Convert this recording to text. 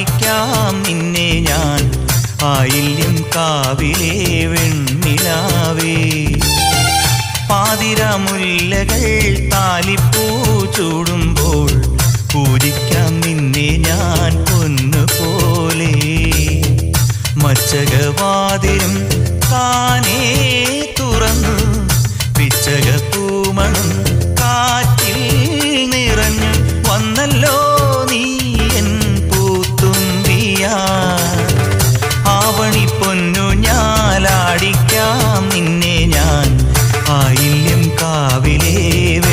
ആരാധിക്കാം നിന്നെ ഞാൻ. ആയില്യം കാവിലെ വെണ്ണിലാവേ. പാതിരമുല്ലകൾ താലിപ്പൂ ചൂടുമ്പോൾ പൂരിക്കാം നിന്നെ ഞാൻ പൊന്നുപോലെ. മച്ചകവാതിരം രാവിലേ